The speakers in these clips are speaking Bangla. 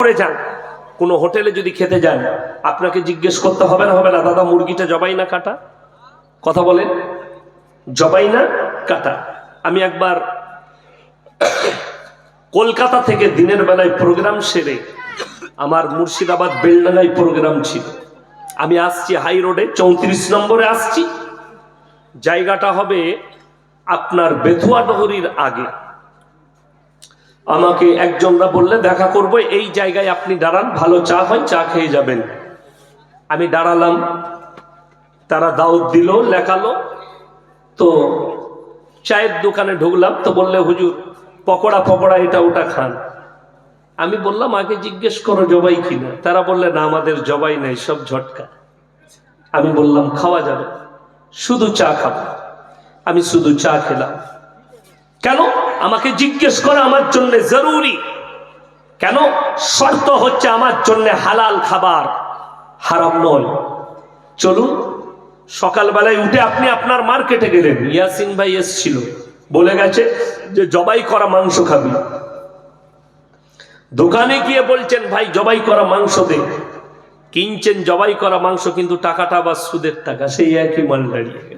করে যান। কোনো হোটেলে যদি খেতে যান, আপনাকে জিজ্ঞেস করতে হবে না হবে না। দাদা, মুরগিটা জবাই না কাটা? কথা বলেন। জবাই না কাটা? আমি একবার কলকাতা থেকে দিনের বেলায় প্রোগ্রাম সেরে আমার মুর্শিদাবাদ বেলডাঙ্গায় প্রোগ্রাম ছিল। আমি আসছি হাই রোডে, চৌত্রিশ নম্বরে আসছি। জায়গাটা হবে আপনার বেথুয়া নগরীর আগে। আমাকে একজনরা বললে, দেখা করব, এই জায়গায় আপনি দাঁড়ান, ভালো চা হয়, চা খেয়ে যাবেন। আমি দাঁড়ালাম, তারা দাউদ দিল, লেখালো, তো চায়ের দোকানে ঢুকলাম, তো বললে, হুজুর, পকোড়া পকোড়া, এটা ওটা খান। আমি বললাম, আগে জিজ্ঞেস করো জবাই কিনা? তারা বললে, না, আমাদের জবাই নাই, সব ঝটকা। আমি বললাম, খাওয়া যাবে, শুধু চা খাব। আমি শুধু চা খেলাম। কেন? আমাকে জিজ্ঞেস করা আমার জন্য জরুরি। কেন? শর্ত হচ্ছে আমার জন্য হালাল খাবার, হারাম নয়। চলুন, সকালবেলায় উঠে আপনি আপনার মার্কেটে গেলেন। ইয়াসিন ভাই এসছিল। বলে গেছে যে, জবাই করা মাংস খাবি। দোকানে গিয়ে বলছেন, ভাই, জবাই করা মাংস দে। কিনছেন জবাই করা মাংস, কিন্তু টাকাটা আবার সুদের টাকা। সেই একই মাল দাঁড়িয়ে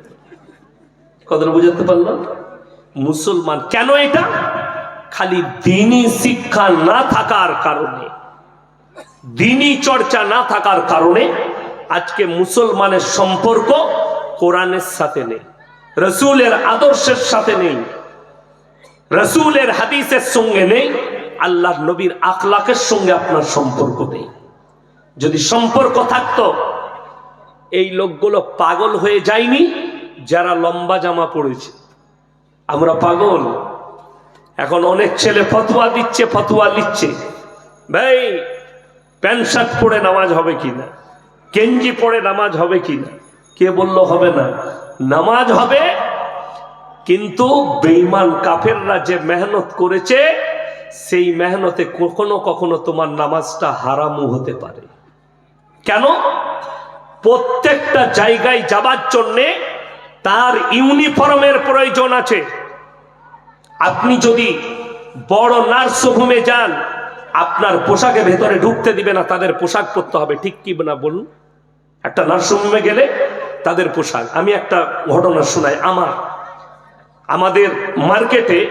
কথাটা বুঝাতে পারলাম? মুসলমান। কেন এটা? খালি দিনই শিক্ষা না থাকার কারণে। দিনই চর্চা না থাকার কারণে আজকে মুসলমানের সম্পর্ক কোরআনের সাথে নেই, রসুলের আদর্শের সাথে নেই, রসুলের হাদিসের সঙ্গে নেই আল্লাহ নবীর আখলাকের সঙ্গে আপনার সম্পর্ক নেই। যদি সম্পর্ক থাকতো, এই লোকগুলো পাগল হয়ে যায়নি, যারা লম্বা জামা পড়েছে আমরা পাগল। এখন অনেক ছেলে ফতুয়া দিচ্ছে, ফতুয়া লিখছে। ভাই, প্যান্ট শার্ট পরে নামাজ হবে কিনা? কেঞ্জি পরে নামাজ হবে কিনা? কে বলল হবে না? নামাজ হবে, কিন্তু বেঈমান কাফেররা যে মেহনত করেছে, সেই মেহনতে কখনো কখনো তোমার নামাজটা হারামও হতে পারে। কেন? প্রত্যেকটা জায়গায় যাবার জন্যে তার ইউনিফর্মের প্রয়োজন আছে। আপনি যদি বড় নার্সভূমে যান, আপনার পোশাকে ভেতরে ঢুকতে দিবে না, তাদের পোশাক পরতে হবে। ঠিক কি না বলুন? একটা নার্সিংহোমে গেলে তাদের পোশাক। আমি একটা ঘটনা শোনাই। আমার, আমাদের মার্কেটে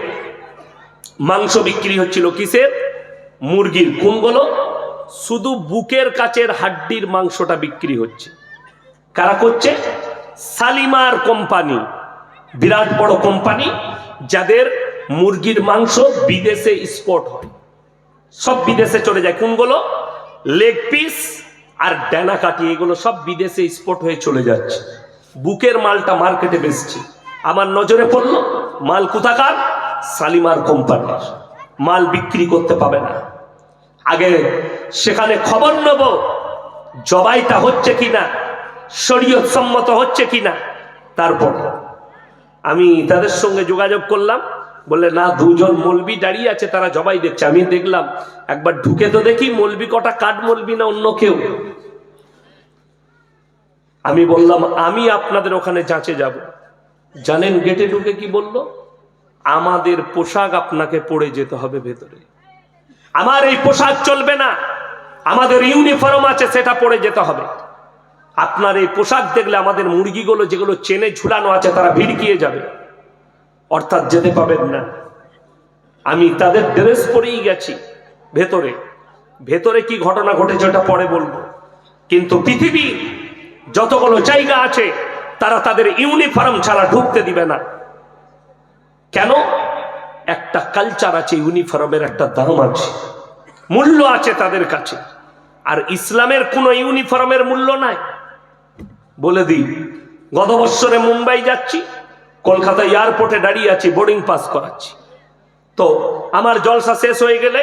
মাংস বিক্রি হচ্ছিল কিসের? মুরগির কোনগুলো শুধু বুকের কাছের হাড্ডির মাংসটা বিক্রি হচ্ছে। কারা করছে? সালিমার কোম্পানি। বিরাট বড় কোম্পানি, যাদের মুরগির মাংস বিদেশে স্পট হয়। সব বিদেশে চলে যায়। কোনগুলো? লেগ পিস আর ডেনা কাটি, এগুলো সব বিদেশে স্পট হয়ে চলে যাচ্ছে। বুকের মালটা মার্কেটে বেচছে। আমার নজরে পড়ল, মাল কোথাকার? সালিমার কোম্পানির মাল বিক্রি করতে পাবে না। আগে সেখানে খবর নেব, জবাইটা হচ্ছে কিনা, শরীয়ত সম্মত হচ্ছে কিনা। তারপর আমি তাদের সঙ্গে যোগাযোগ করলাম। বললে, না, দুজন মলবি দাঁড়িয়ে আছে, তারা জবাই দেখছে। আমি দেখলাম, একবার ঢুকে তো দেখি মলবি কটা কাঠ মলবি না অন্য কেউ। আমি বললাম, আমি আপনাদের ওখানে যাচে যাব। জানেন গেটে ঢুকে কি বলল? আমাদের পোশাক আপনাকে পরে যেতে হবে ভেতরে। আমার এই পোশাক চলবে না। আমাদের ইউনিফর্ম আছে, সেটা পরে যেতে হবে। আপনার এই পোশাক দেখলে আমাদের মুরগিগুলো যেগুলো চেনে ঝুলানো আছে, তারা ভিড়কিয়ে যাবে। অর্থাৎ যেতে পাবেন না। আমি তাদের ড্রেস পরেই গেছি, ভেতরে। ভেতরে কি ঘটনা ঘটেছে ওটা পরে বলব। কিন্তু পৃথিবী যতগুলো জায়গা আছে, তারা তাদের ইউনিফর্ম ছাড়া ঢুকতে দিবে না। কেন? একটা কালচার আছে ইউনিফর্মের একটা দাম আছে। মূল্য আছে তাদের কাছে। আর ইসলামের কোনো ইউনিফর্মের মূল্য নাই। বলে দিই, গত বৎসরে মুম্বাই যাচ্ছি কলকাতা এয়ারপোর্টে দাঁড়িয়ে আছি বোর্ডিং পাস করাচ্ছি। তো আমার জলসা শেষ হয়ে গেলে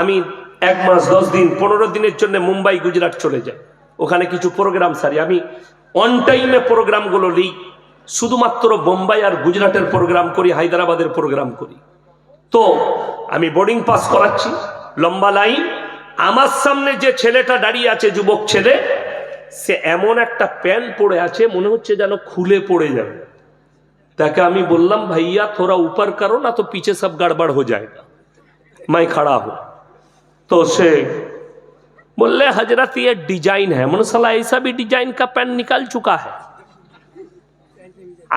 আমি এক মাস, দশ দিন, পনেরো দিনের জন্য মুম্বাই, গুজরাট চলে যাই। ওখানে কিছু প্রোগ্রাম সারি। আমি অন টাইমে প্রোগ্রামগুলো লিই শুধুমাত্র বোম্বাই আর গুজরাটের প্রোগ্রাম করি, হায়দ্রাবাদের প্রোগ্রাম করি। তো আমি বোর্ডিং পাস করাচ্ছি, লম্বা লাইন আমার সামনে যে ছেলেটা দাঁড়িয়ে আছে, যুবক ছেলে, সে এমন একটা প্যান্ট পরে আছে, মনে হচ্ছে যেন খুলে পড়ে যাবে। তাকে আমি বললাম भैया थोड़ा ऊपर करो ना तो पीछे सब गड़बड़ हो जाएगा मैं खड़ा हूं तो সে बोले हजरत ये डिजाइन है मन साला ऐसा भी डिजाइन का पैंट निकाल चुका है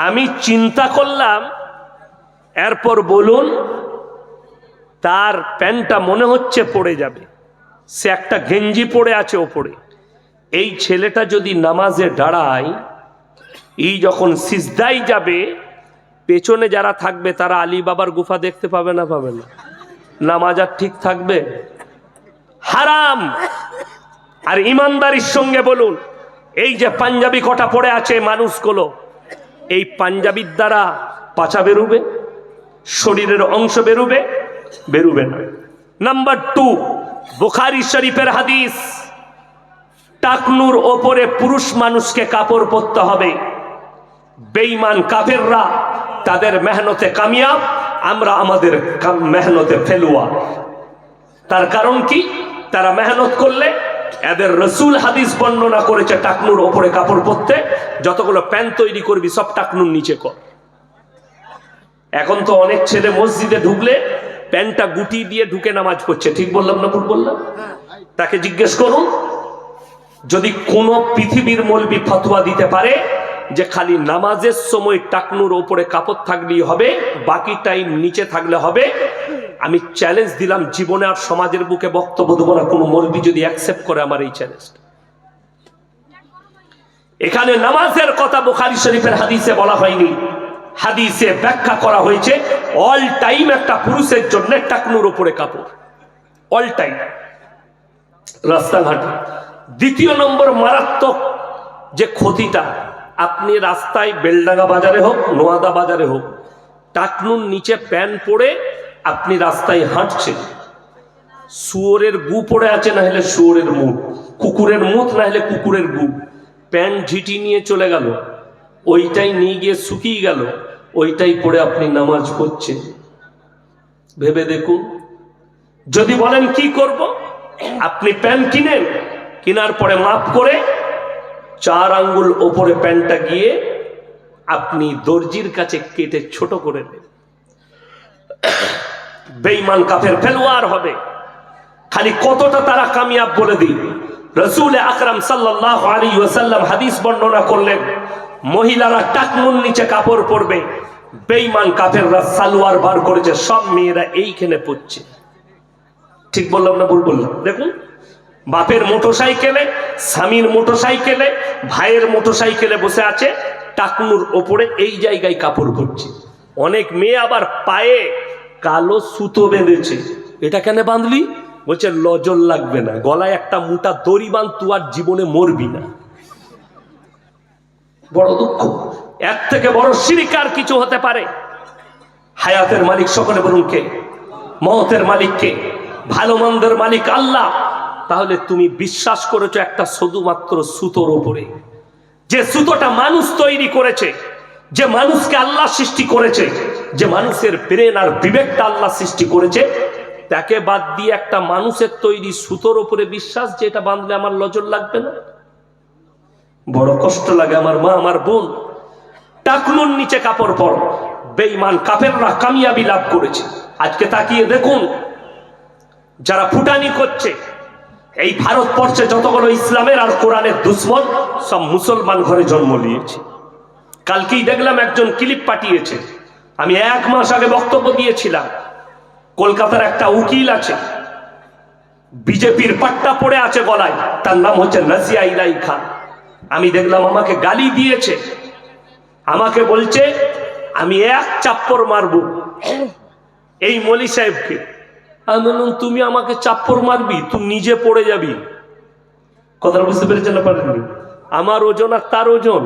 আমি চিন্তা করলাম এরপর বলুন তার প্যান্টটা মনে হচ্ছে পড়ে যাবে সে একটা গেঞ্জি পড়ে আছে ওপরে এই ছেলেটা যদি নামাজে দাঁড়ায় এই যখন সিজদাই যাবে পেছনে যারা থাকবে, তারা আলী বাবার গুফা দেখতে পাবে না পাবে না? নামাজ আর ঠিক থাকবে? হারাম! আর ইমানদারির সঙ্গে বলুন, এই যে পাঞ্জাবি কটা পড়ে আছে মানুষগুলো, এই পাঞ্জাবির দ্বারা পাচা বেরুবে? শরীরের অংশ বেরুবে? বেরুবে না। নাম্বার টু, বুখারি শরীফের হাদিস, টাকনুর ওপরে পুরুষ মানুষকে কাপড় পরতে হবে। বেঈমান কাফেররা তাদের মেহনতে কামিয়াব, আমরা আমাদের মেহনতে ফেলুয়া। তার কারণ কি? তারা মেহনত করলে এদের রসুল হাদিস বর্ণনা করেছে টাকনুর ওপরে কাপড় পরতে, যতগুলো প্যান্ট তৈরি করবি সব টাকনুর নিচে কর। এখন তো অনেক ছেলে মসজিদে ঢুকলে প্যান্টটা গুটি দিয়ে ঢুকে নামাজ পড়ছে। ঠিক বললাম না ভুল বললাম? তাকে জিজ্ঞেস করুন, যদি কোন পৃথিবীর মলবি ফতোয়া দিতে পারে যে খালি নামাজের সময় টাকনুর ওপরে কাপড় থাকলেই হবে, বাকি টাইম নিচে থাকলে হবে। আমি চ্যালেঞ্জ দিলাম জীবনে আর সমাজের বুকে বক্তব্য দেবো না, কোনো মলবি যদি অ্যাকসেপ্ট করে আমার এই চ্যালেঞ্জটা এখানে নামাজের কথা বুখারি শরীফের হাদিসে বলা হয়নি। হাদিসে ব্যাখ্যা করা হয়েছে অল টাইম একটা পুরুষের জন্য টাকনুর ওপরে কাপড়। অল টাইম রাস্তাঘাটে। দ্বিতীয় নম্বর মারাত্মক যে ক্ষতিটা আপনি রাস্তায় বেলডাঙ্গা বাজারে হোক, নোয়াদা বাজারে হোক, টাকনুর নিচে প্যান পরে আপনি রাস্তায় হাঁটছেন। শুয়োরের গু পড়ে আছে, না হলে শুয়োরের মুখ। কুকুরের মুখ, না হলে কুকুরের গু। প্যান ঝিটি নিয়ে চলে গেল। ওইটাই নিয়ে গিয়ে শুকিয়ে গেল। ওইটাই পড়ে আপনি নামাজ পড়ছেন। ভেবে দেখুন। যদি বলেন কি করব? আপনি প্যান্ট কিনেন, কেনার পরে মাপ করে চার আঙ্গুল ওপরে প্যান্টটা গিয়ে আপনি দর্জির কাছে কেটে ছোট করে দেন বেইমান কাফের ফেলোয়ার হবে। খালি কতটা তারা কামিয়াব বলে দিন রসুল আকরাম সাল্লাহ আলী ওয়াসাল্লাম হাদিস বর্ণনা করলেন, মহিলারা টাকনুর নিচে কাপড় পরবে বেইমান কাফেররা সালোয়ার বার করেছে, সব মেয়েরা এইখানে পড়ছে ঠিক বললাম না ভুল বললাম? দেখুন। বাপের মোটরসাইকেলে, স্বামীর মোটরসাইকেলে, ভাইয়ের মোটরসাইকেলে বসে আছে টাকনুর ওপরে এই জায়গায় কাপড় পরছে অনেক মেয়ে আবার পায়ে কালো সুতো বেঁধেছে। এটা কেন বাঁধলি? বলছে লজল লাগবে না, গলায় একটা মোটা দড়ি বাঁধ তু আর জীবনে মরবি না। বড় দুঃখ। এক থেকে বড় সিরিকার কিছু হতে পারে। হায়াতের মালিক সকলে বলুন কে? মহতের মালিক কে? ভালো মন্দের মালিক আল্লাহ। তাহলে তুমি বিশ্বাস করেছ একটা শুধুমাত্র সুতোর ওপরে যে সুতোটা মানুষ তৈরি করেছে, যে মানুষকে আল্লাহ সৃষ্টি করেছে, যে মানুষের ব্রেন আর বিবেকটা আল্লাহ সৃষ্টি করেছে, তাকে বাদ দিয়ে একটা মানুষের তৈরি সুতোর ওপরে বিশ্বাস যে এটা বাঁধলে আমার লজর লাগবে না? বড় কষ্ট লাগে আমার মা, আমার বোন। টাকনুর নিচে কাপড় পর। বেঈমান কাফেররা কামিয়াবি লাভ করেছে। আজকে তাকিয়ে দেখুন, যারা ফুটানি করছে এই ভারতবর্ষে যতগুলো ইসলামের আর কোরআনের দুশ্মন, সব মুসলমান ঘরে জন্ম নিয়েছে। কালকেই দেখলাম একজন ক্লিপ পাঠিয়েছে। আমি এক মাস আগে বক্তব্য দিয়েছিলাম। কলকাতার একটা উকিল আছে। বিজেপির পাট্টা পড়ে আছে গলায়। তার নাম হচ্ছে নাজিয়া ইলাই খান। আমি দেখলাম আমাকে গালি দিয়েছে। আমাকে বলছে, আমি এক চাপ্পর মারবো। এই মলি সাহেবকে। আমি বললাম, তুমি আমাকে চাপ্পর মারবি, তুই নিজে পড়ে যাবি। কথাটা বুঝতে পেরেছেন না পারেননি? আমার ওজন আর তার ওজন।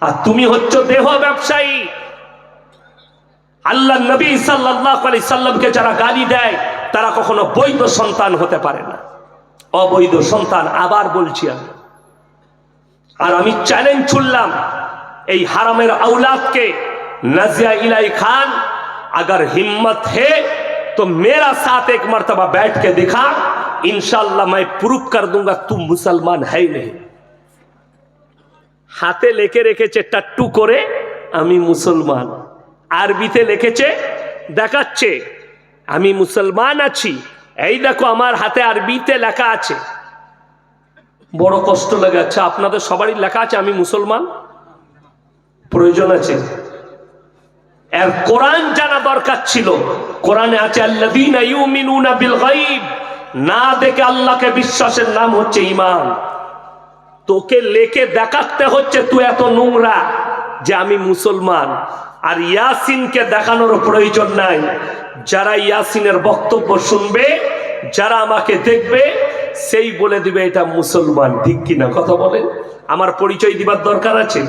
আর তুমি হচ্ছ দেহ ব্যবসায়ী। আল্লাহ নবী সাল্লাহামকে যারা গালি দেয়, তারা কখনো বৈধ সন্তান হতে পারে না। অবৈধ সন্তান আবার বলছি আমি। আর আমি চ্যালেঞ্জ ছুড়লাম এই হারামের আউলাদকে নাজিয়া ইলাই খান, আগার হিম্মত হে तो मेरा साथ एक मर्तबा बैठ के दिखा इंशाल्लाह मैं प्रूफ कर दूंगा तू मुसलमान है नहीं হাতে লেখে রেখেছে টাট্টু করে আমি মুসলমান আরবিতে লিখেছে দেখাচ্ছে আমি মুসলমান আছি এই দেখো আমার হাতে আরবিতে লেখা আছে বড় কষ্ট লাগে আচ্ছা আপনাদের সবারই লেখা আছে আমি মুসলমান প্রয়োজন আছে এর কোরআন জানা দরকার ছিল। কোরআনে আছে, আল্লাযীনা ইউমিনুনা বিল গায়ব। না দেখে আল্লাহকে বিশ্বাসের নাম হচ্ছে ঈমান। তোকে লেকে দেখাতে হচ্ছে তুই এত নোংরা যে আমি মুসলমান। আর ইয়াসিনকে দেখানোর প্রয়োজন নাই। যারা ইয়াসিনের বক্তব্য শুনবে, যারা আমাকে দেখবে সেই বলে দিবে, এটা মুসলমান, ঠিক কিনা কথা বলেন? আমার পরিচয় দিবার দরকার আছে?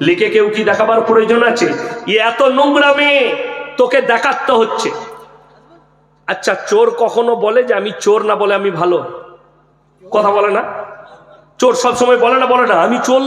লিখে কেউ কি দেখাবার প্রয়োজন আছে? ই এত নোংরা মেয়ে, তোকে দেখাতে হচ্ছে। আচ্ছা চোর কখনো বলে যে, আমি চোর না বলে আমি ভালো? কথা বলে না? চোর সব সময় বলে না বলে না, আমি চোর